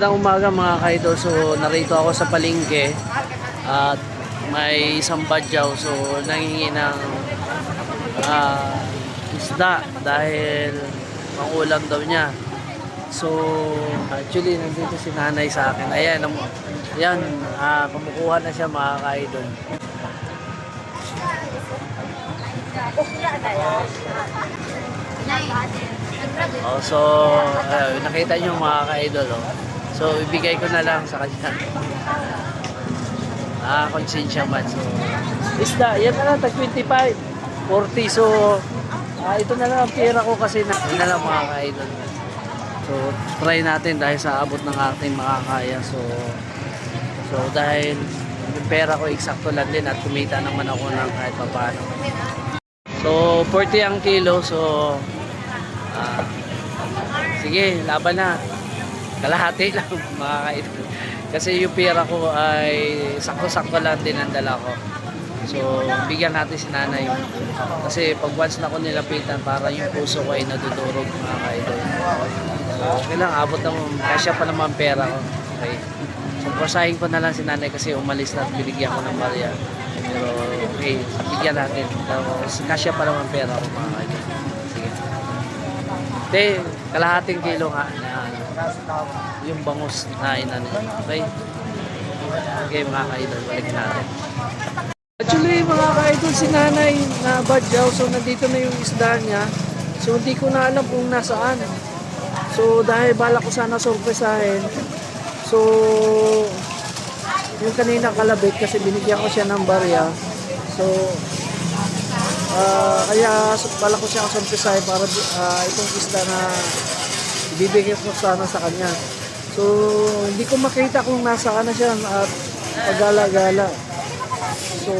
Magandang umaga mga kaidol. So, narito ako sa palengke at may isang badyaw. So, nangingi ng ah, isda dahil pangulam daw niya. So, actually, nandito si nanay sa akin. Ayan, am- ayan ah, kumukuha na siya mga kaidol. Oh, so, uh, nakita niyo mga ka-idol, oh. So, ibigay ko na lang sa kanya. Ah, konsensya man. So, isda, yan na lang, tag 25. 40, so, ah, ito na lang ang pera ko kasi na, na lang mga ka-idol. So, try natin dahil sa abot ng ating makakaya. So, so dahil yung pera ko eksakto lang din at kumita naman ako ng kahit pa paano. So, 40 ang kilo. So, ah, sige, laban na. Kalahati lang mga kaidol. Kasi yung pera ko ay sakto-sakto lang din ang dala ko. So, bigyan natin si nanay. Kasi pag once na ako nilapitan, para yung puso ko ay nadudurog mga kaidol. So, okay lang, abot naman. Kasya pa naman pera ko. Okay. So, pasahin ko na lang si nanay kasi umalis na at binigyan ko ng Maria. Pero, okay, bigyan natin. Pero, kasya pa naman pera ko mga kaidol. Sige. Hindi, kalahating kilo nga yung bangus na inano. Okay? Okay mga ka-idol, balik natin. Actually mga ka-idol, si nanay na badyaw, so nandito na yung isda niya. So hindi ko na alam kung nasaan. So dahil bala ko sana sorpresahin. So yung kanina kalabit kasi binigyan ko siya ng barya. So Ah, kaya bala ko siya sorpresahin para ah, itong isda na ibibigay ko sana sa kanya. So, hindi ko makita kung nasaan na siya at pagala-gala. So,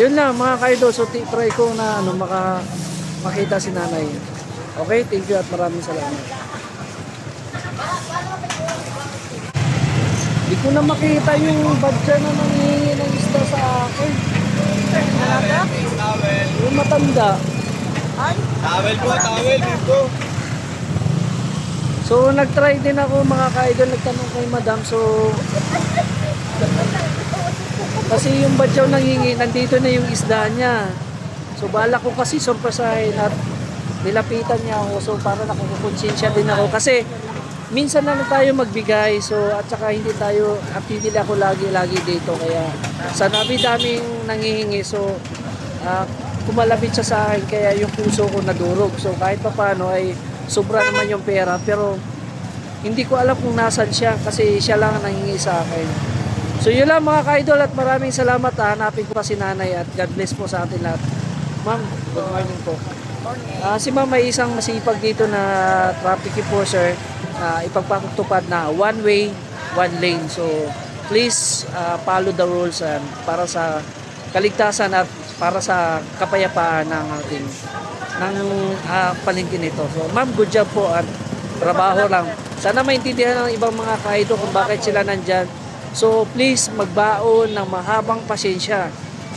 yun lang mga kaido. So, try ko na ano, maka, makita si nanay. Okay, thank you at maraming salamat. Hindi ko na makita yung badya na nangihingi ng isda sa akin. Yung matanda. Towel po, towel dito. So, nag-try din ako mga ka-idol, nagtanong kay madam. So, kasi yung badyaw nangingi, nandito na yung isda niya. So, bala ko kasi sorpresahin at nilapitan niya ako. So, para nakukonsensya din ako. Kasi, minsan na tayo magbigay. So, at saka hindi tayo, at hindi ako lagi-lagi dito. Kaya, sa dami-daming nangihingi. So, ah, kumalapit siya sa akin. Kaya yung puso ko nadurog. So, kahit pa paano ay sobra naman yung pera. Pero, hindi ko alam kung nasan siya kasi siya lang ang nangingi sa akin. So yun lang mga ka-idol at maraming salamat. ah. Hanapin ko pa si nanay at God bless po sa atin lahat. Ma'am, good morning po. Ah, si ma'am may isang masipag dito na traffic enforcer na ipagpatutupad na one way, one lane. So please ah, follow the rules and para sa kaligtasan at para sa kapayapaan ng ating ng ah, palengke nito. So ma'am, good job po at trabaho lang. Sana maintindihan ng ibang mga kahito kung bakit sila nandyan. So please magbaon ng mahabang pasensya.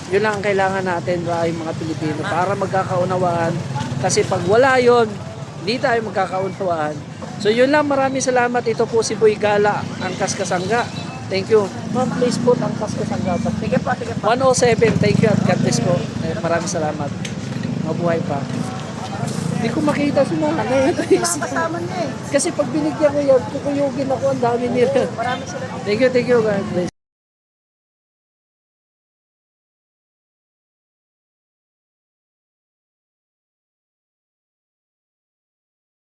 Yun lang ang kailangan natin ay mga Pilipino para magkakaunawaan. Kasi pag wala yon, hindi tayo magkakaunawaan. So yun lang, maraming salamat. Ito po si Boy Gala, ang Kaskasangga. Thank you. Ma'am, please put ang Kaskasangga. Sige pa, sige pa. 107, thank you at God bless po. Eh, Maraming salamat. Mabuhay pa. Hindi ko makita si nanay. Kasama niya eh. Kasi pag binigyan ko yan, kukuyugin ako, ang dami nila. Marami sila Thank you, thank you, God bless.